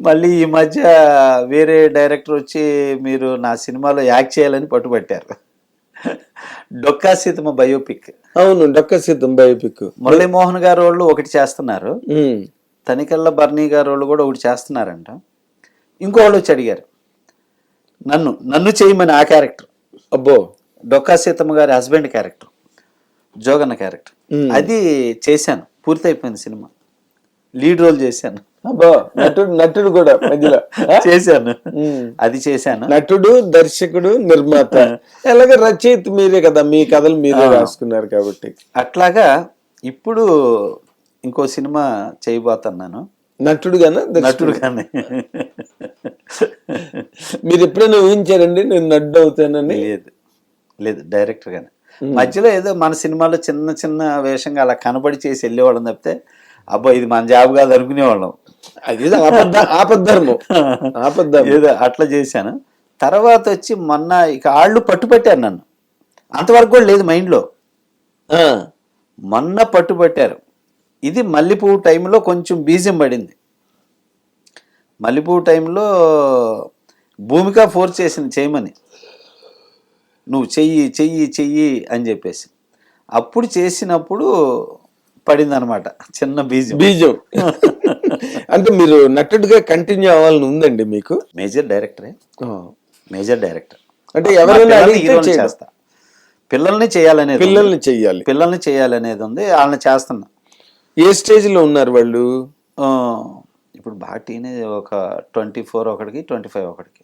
మళ్ళీ ఈ మధ్య వేరే డైరెక్టర్ వచ్చి మీరు నా సినిమాలో యాక్ట్ చేయాలని పట్టుబట్టారు. డొక్కా సీతమ్మ బయోపిక్. అవును డొక్క సిద్ధం బయోపిక్. మురళీమోహన్ గారు వాళ్ళు ఒకటి చేస్తున్నారు. తనికెళ్ళ బర్నీ గారు వాళ్ళు కూడా ఒకటి చేస్తున్నారంట. ఇంకో వాళ్ళు వచ్చి అడిగారు. నన్ను నన్ను చేయమని ఆ క్యారెక్టర్. అబ్బో. డొక్కా సీతమ్మ గారి హస్బెండ్ క్యారెక్టర్. జోగన్న క్యారెక్టర్. అది చేశాను. పూర్తయిపోయింది సినిమా. లీడ్ రోల్ చేశాను. అబ్బో నటుడు నటుడు కూడా మధ్యలో? చేశాను. అది చేశాను. నటుడు దర్శకుడు నిర్మాత. ఎలాగ రచయిత మీరే కదా మీ కథలు మీరే రాసుకున్నారు కాబట్టి. అట్లాగా ఇప్పుడు ఇంకో సినిమా చేయబోతున్నాను నటుడుగానా నటుడుగానే. మీరు ఎప్పుడైనా ఊహించారండి నేను నడ్డు అవుతానని? లేదు. లేదు డైరెక్టర్ గానే మధ్యలో ఏదో మన సినిమాలో చిన్న చిన్న వేషంగా అలా కనబడి చేసి వెళ్ళేవాళ్ళం తప్పితే అబ్బా ఇది మన జాబ్ కాదు అనుకునేవాళ్ళం. అది ఆపద్ధ ఆపద్ధర్మం ఆపద్ధర్మం ఏదో అట్లా చేశాను. తర్వాత వచ్చి మొన్న ఇక ఆళ్ళు పట్టుపట్టారు నన్ను. అంతవరకు కూడా లేదు మైండ్లో. మొన్న పట్టుబట్టారు ఇది మల్లెపువ్వు టైంలో కొంచెం బీజం పడింది. మల్లెపువ్వు టైంలో భూమిక ఫోర్స్ చేసింది చేయమని. నువ్వు చెయ్యి చెయ్యి చెయ్యి అని చెప్పేసి. అప్పుడు చేసినప్పుడు పడింది అనమాట చిన్న బీజం. బీజం. అంటే మీరు నటుడుగా కంటిన్యూ అవ్వాలని ఉందండి మీకు? మేజర్ డైరెక్టరే. మేజర్ డైరెక్టర్ అంటే ఎవరైనా చేయడం. చేస్తా. పిల్లల్ని చేయాలనేది. పిల్లల్ని చెయ్యాలి పిల్లల్ని చేయాలనేది ఉంది. వాళ్ళని చేస్తున్నా. ఏ స్టేజ్లో ఉన్నారు వాళ్ళు? ఇప్పుడు బాగా టీనేజ్ ఒక ట్వంటీ ఫోర్ ఒకటికి ట్వంటీ ఫైవ్ ఒకటికి.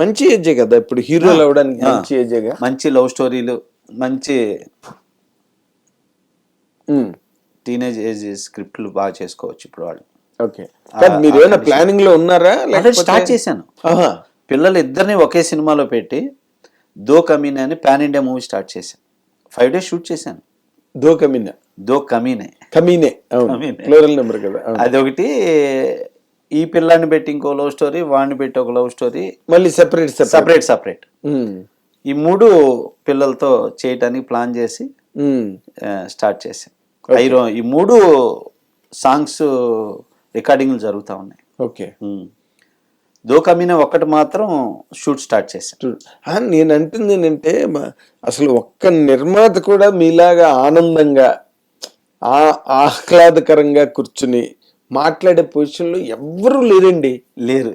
మంచి ఏజే కదా ఇప్పుడు హీరోలు అవడానికి మంచి ఏజేగా మంచి లవ్ స్టోరీలు మంచి టీనేజ్ ఏజ్ స్క్రిప్ట్లు బాగా చేసుకోవచ్చు ఇప్పుడు వాళ్ళు. ఓకే. మీరు ఏమైనా ప్లానింగ్లో ఉన్నారా? లేకపోతే స్టార్ట్ చేశాను. పిల్లలు ఇద్దరిని ఒకే సినిమాలో పెట్టి దో కమీనే అని పాన్ ఇండియా మూవీ స్టార్ట్ చేశాను. ఫైవ్ డేస్ షూట్ చేశాను. దో కమీనా దో కమీనే. కమీనే. ఫ్లోరల్ నెంబర్ కదా. అదొకటి ఈ పిల్లాన్ని పెట్టి ఇంకో లవ్ స్టోరీ వాడిని పెట్టి ఒక లవ్ స్టోరీ మళ్ళీ సెపరేట్ సెపరేట్ సపరేట్ ఈ మూడు పిల్లలతో చేయటానికి ప్లాన్ చేసి స్టార్ట్ చేశాను. ఐరో ఈ మూడు సాంగ్స్ రికార్డింగ్లు జరుగుతూ ఉన్నాయి. ఓకే. దోకమీన ఒక్కటి మాత్రం షూట్ స్టార్ట్ చేశాను నేను అంటుంది ఏంటంటే మ- అసలు ఒక్క నిర్మాత కూడా మీలాగా ఆనందంగా ఆ ఆహ్లాదకరంగా కూర్చుని మాట్లాడే పొజిషన్లో ఎవ్వరూ లేరండి. లేరు.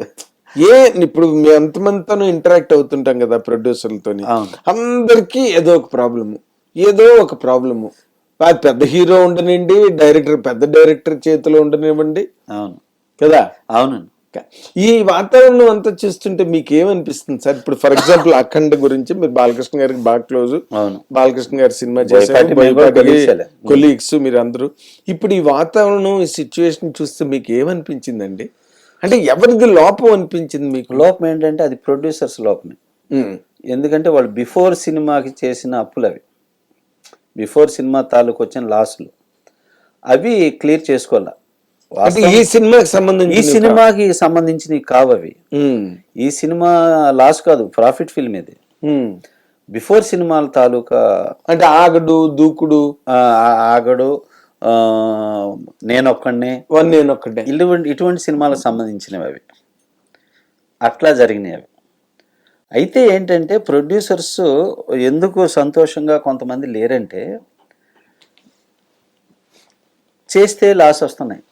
ఏ ఇప్పుడు మేము ఎంతమందితోనూ ఇంటరాక్ట్ అవుతుంటాం కదా ప్రొడ్యూసర్లతోని అవును. అందరికీ ఏదో ఒక ప్రాబ్లము ఏదో ఒక ప్రాబ్లము. అది పెద్ద హీరో ఉండనివ్వండి డైరెక్టర్ పెద్ద డైరెక్టర్ చేతిలో ఉండనివ్వండి. అవును. కదా? అవునండి. ఈ వాతావరణం అంతా చూస్తుంటే మీకు ఏమనిపిస్తుంది సార్? ఇప్పుడు ఫర్ ఎగ్జాంపుల్ అఖండ గురించి మీరు బాలకృష్ణ గారికి బాగా క్లోజ్. అవును. బాలకృష్ణ గారి సినిమా లే. కొలీగ్స్ మీరు అందరూ ఇప్పుడు ఈ వాతావరణం ఈ సిచ్యువేషన్ చూస్తే మీకు ఏమనిపించిందండి అంటే ఎవరిది లోపం అనిపించింది మీకు? లోపం ఏంటంటే అది ప్రొడ్యూసర్స్ లోపమే. ఎందుకంటే వాళ్ళు బిఫోర్ సినిమాకి చేసిన అప్పులు అవి బిఫోర్ సినిమా తాలూకు వచ్చిన లాసులు. అవి క్లియర్ చేసుకోవాలా? ఈ సినిమాకి ఈ సంబంధించి సినిమాకి సంబంధించినవి కావు అవి. ఈ సినిమా లాస్ కాదు ప్రాఫిట్ ఫిల్మ్ ఇది. బిఫోర్ సినిమాల తాలూకా అంటే ఆగడు దూకుడు. ఆగడు ఆ, నేనొక్కడినే. వన్ నేను ఒక్కటే ఇటువంటి ఇటువంటి సినిమాలకు సంబంధించినవి అవి. అట్లా జరిగినాయి అవి అయితే ఏంటంటే ప్రొడ్యూసర్స్ ఎందుకు సంతోషంగా కొంతమంది లేరంటే చేస్తే లాస్ వస్తున్నాయి.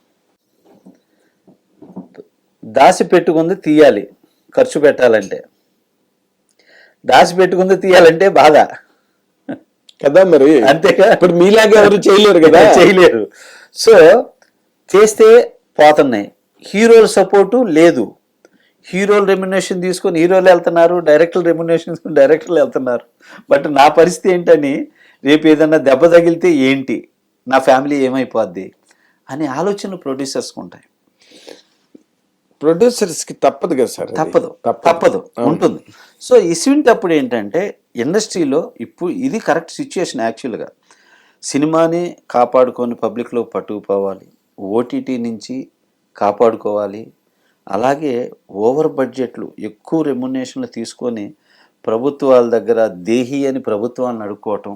దాసి పెట్టుకుంది తీయాలి ఖర్చు పెట్టాలంటే. దాసి పెట్టుకుంది తీయాలంటే బాధ. కదా మరి? అంతేగా ఇప్పుడు మీలాగా ఎవరు చేయలేరు కదా? చేయలేరు. సో చేస్తే పోతున్నాయి. హీరోల సపోర్టు లేదు. హీరోల రెమ్యునేషన్ తీసుకొని హీరోలు వెళ్తున్నారు డైరెక్టర్ రెమ్యునేషన్ తీసుకొని డైరెక్టర్లు వెళ్తున్నారు. బట్ నా పరిస్థితి ఏంటని రేపు ఏదన్నా దెబ్బ తగిలితే ఏంటి? నా ఫ్యామిలీ ఏమైపోద్ది? అనే ఆలోచనలు ప్రొడ్యూసర్స్కి ఉంటాయి. ప్రొడ్యూసర్స్కి తప్పదు కదా సార్. తప్పదు. తప్పదు. ఉంటుంది. సో ఇసువింటప్పుడు ఏంటంటే ఇండస్ట్రీలో ఇప్పుడు ఇది కరెక్ట్ సిచ్యుయేషన్ యాక్చువల్గా సినిమాని కాపాడుకొని పబ్లిక్లో పట్టుకుపోవాలి. ఓటీటీ నుంచి కాపాడుకోవాలి. అలాగే ఓవర్ బడ్జెట్లు ఎక్కువ రెమ్యునేషన్లు తీసుకొని ప్రభుత్వాల దగ్గర దేహి అని ప్రభుత్వాన్ని అడుక్కోవటం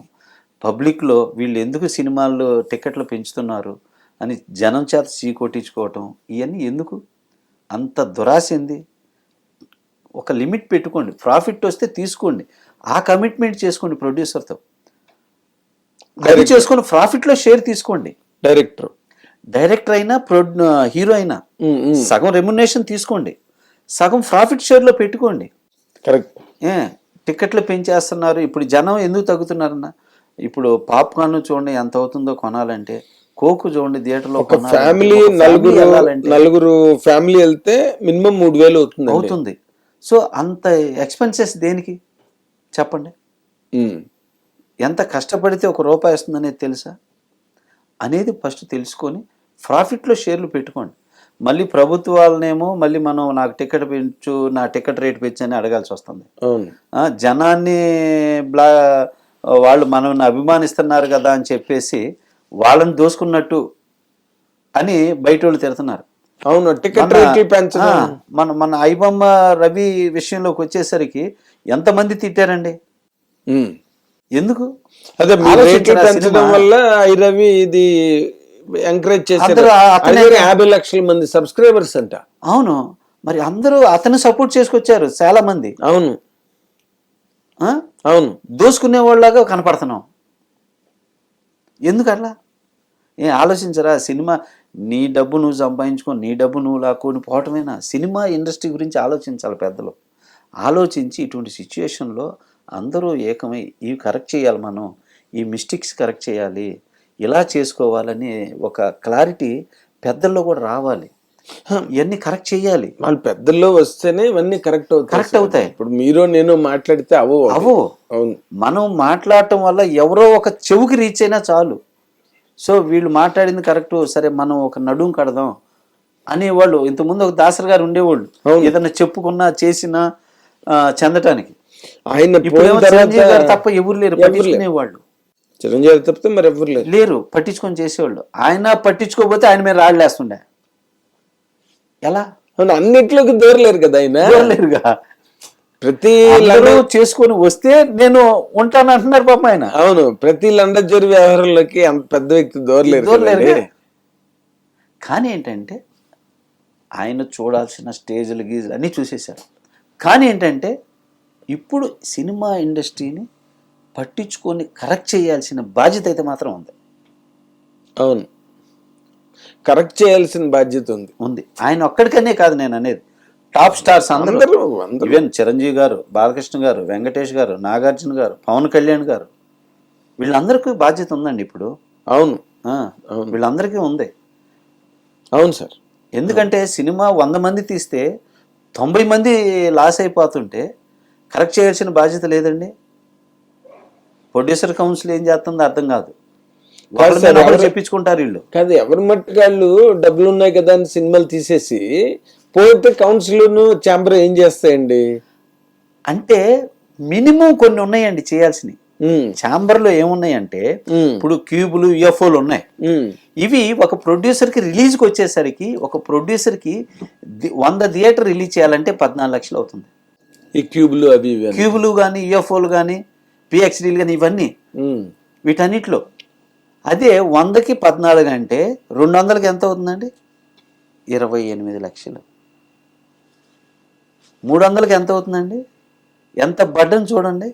పబ్లిక్లో వీళ్ళు ఎందుకు సినిమాల్లో టికెట్లు పెంచుతున్నారు అని జనం చేత చీకొట్టించుకోవటం ఇవన్నీ ఎందుకు? అంత దురాశ ఏంది? ఒక లిమిట్ పెట్టుకోండి ప్రాఫిట్ వస్తే తీసుకోండి ఆ కమిట్మెంట్ చేసుకోండి ప్రొడ్యూసర్తో. అది చేసుకొని ప్రాఫిట్లో షేర్ తీసుకోండి. డైరెక్టర్. డైరెక్టర్ అయినా ప్రొ హీరో అయినా సగం రెమ్యునేషన్ తీసుకోండి. సగం ప్రాఫిట్ షేర్లో పెట్టుకోండి. కరెక్ట్. ఏ టికెట్లు పెంచేస్తున్నారు. ఇప్పుడు జనం ఎందుకు తగ్గుతున్నారన్న? ఇప్పుడు పాప్కార్న్ చూడండి ఎంత అవుతుందో కొనాలంటే కోకు చూడండి థియేటర్లో ఒక ఫ్యామిలీ నలుగురు నలుగురు ఫ్యామిలీ వెళ్తే మినిమం మూడు వేలు అవుతుంది అవుతుంది. సో అంత ఎక్స్పెన్సెస్ దేనికి? చెప్పండి. ఎంత కష్టపడితే ఒక రూపాయి వస్తుందనేది తెలుసా? అనేది ఫస్ట్ తెలుసుకొని ప్రాఫిట్లో షేర్లు పెట్టుకోండి. మళ్ళీ ప్రభుత్వాలనేమో మళ్ళీ మనం నాకు టికెట్ పెంచు నా టికెట్ రేట్ పెంచు అని అడగాల్సి వస్తుంది. జనాన్ని బ్లా వాళ్ళు మనల్ని అభిమానిస్తున్నారు కదా అని చెప్పేసి వాళ్ళని దోసుకున్నట్టు అని బయట వాళ్ళు తిడుతున్నారు. అవును టికెట్ మన- మన మన ఐబొమ్మ రవి విషయంలోకి వచ్చేసరికి ఎంతమంది తిట్టారండి. ఎందుకు? అదే పెంచడం? వల్ల ఈ రవి ఇది ఎంకరేజ్ చేశారు యాభై లక్షల మంది సబ్స్క్రైబర్స్ అంట. అవును. మరి అందరూ అతను సపోర్ట్ చేసుకొచ్చారు చాలా మంది. అవును? అవును. దోసుకునే వాళ్ళలాగా కనపడుతున్నాం. ఎందుకు అట్లా? ఏ ఆలోచించరా? సినిమా నీ డబ్బు నువ్వు సంపాదించుకొని నీ డబ్బు నువ్వు లాక్కొని పోవటమేనా? సినిమా ఇండస్ట్రీ గురించి ఆలోచించాలి పెద్దలు. ఆలోచించి ఇటువంటి సిచ్యుయేషన్లో అందరూ ఏకమై ఇవి కరెక్ట్ చేయాలి మనం. ఈ మిస్టేక్స్ కరెక్ట్ చేయాలి. ఇలా చేసుకోవాలని ఒక క్లారిటీ పెద్దల్లో కూడా రావాలి. ఇవన్నీ కరెక్ట్ చేయాలి వాళ్ళు పెద్దల్లో వస్తేనే ఇవన్నీ కరెక్ట్ అవుతాయి కరెక్ట్ అవుతాయి. ఇప్పుడు మీరు నేను మాట్లాడితే అవు అవో. అవును. మనం మాట్లాడటం వల్ల ఎవరో ఒక చెవుకి రీచ్ అయినా చాలు. సో వీళ్ళు మాట్లాడింది కరెక్ట్ సరే మనం ఒక నడుం కడదాం అనేవాళ్ళు ఇంతకుముందు ఒక దాసరి గారు ఉండేవాళ్ళు. ఏదైనా చెప్పుకున్నా చేసినా చెందటానికి. ఆయన తప్ప ఎవరు లేరు ఎవరు లేరు. పట్టించుకునేవాళ్ళు. చిరంజీవి తప్పితే మరి ఎవరు లేరు. లేరు పట్టించుకొని చేసేవాళ్ళు. ఆయన పట్టించుకోకపోతే ఆయన మీద రాళ్ళేస్తుండే ఎలా? అవును అన్నిట్లోకి దూరలేరు కదా ఆయన. లేరుగా. ప్రతి అందరూ చేసుకొని వస్తే నేను ఉంటాను అంటున్నారు పాప ఆయన. అవును ప్రతి లండజోరి వ్యవహారంలోకి అంత పెద్ద వ్యక్తి దూరలేరు దూరలేరుగా. కానీ ఏంటంటే ఆయన చూడాల్సిన స్టేజ్లు గీజులు అన్నీ చూసేశారు. కానీ ఏంటంటే ఇప్పుడు సినిమా ఇండస్ట్రీని పట్టించుకొని కరెక్ట్ చేయాల్సిన బాధ్యత అయితే మాత్రం ఉంది. అవును. కరెక్ట్ చేయాల్సిన బాధ్యత ఉంది. ఉంది. ఆయన ఒక్కడికనే కాదు నేను అనేది. టాప్ స్టార్స్ అందరూ. ఈవెన్ చిరంజీవి గారు బాలకృష్ణ గారు వెంకటేష్ గారు నాగార్జున గారు పవన్ కళ్యాణ్ గారు. వీళ్ళందరికీ బాధ్యత ఉందండి ఇప్పుడు. అవును. వీళ్ళందరికీ ఉంది. అవును సార్. ఎందుకంటే సినిమా వంద మంది తీస్తే తొంభై మంది లాస్ అయిపోతుంటే కరెక్ట్ చేయాల్సిన బాధ్యత లేదండి. ప్రొడ్యూసర్ కౌన్సిల్ ఏం చేస్తుందో అర్థం కాదు. వాళ్ళ చెప్పించుకుంటారు వీళ్ళు? కాదు ఎవరి మట్టుగాళ్ళు డబ్బులు ఉన్నాయి కదా అని సినిమాలు తీసేసి పోతే కౌన్సిల్ ఛాంబర్ ఏం చేస్తాయండి? అంటే మినిమం కొన్ని ఉన్నాయండి చేయాల్సినవి. ఛాంబర్లో ఏమున్నాయంటే ఇప్పుడు క్యూబులు యుఎఫ్ఓలు ఉన్నాయి. ఇవి ఒక ప్రొడ్యూసర్కి రిలీజ్కి వచ్చేసరికి ఒక ప్రొడ్యూసర్కి ది- వంద థియేటర్ రిలీజ్ చేయాలంటే పద్నాలుగు లక్షలు అవుతుంది. ఈ క్యూబ్లు అవి. క్యూబులు కానీ యుఎఫ్ఓలు కానీ పిఎక్స్డీలు కానీ ఇవన్నీ. వీటన్నిటిలో. అదే వందకి పద్నాలుగు అంటే రెండు వందలకి ఎంత అవుతుందండి? ఇరవై ఎనిమిది లక్షలు. మూడు వందలకి ఎంత అవుతుందండి? ఎంత బడ్డని చూడండి.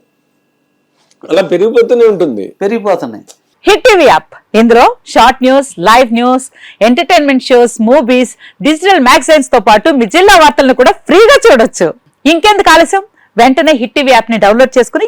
అలా పెరిగిపోతూనే ఉంటుంది. పెరిగిపోతున్నాయి. Hit TV app. ఇందులో short news live news entertainment shows movies digital మ్యాగజైన్స్తో పాటు మీ జిల్లా వార్తలను కూడా ఫ్రీగా చూడొచ్చు. ఇంకెందుకు ఆలస్యం? వెంటనే హిట్ టీవీ యాప్ని డౌన్లోడ్ చేసుకుని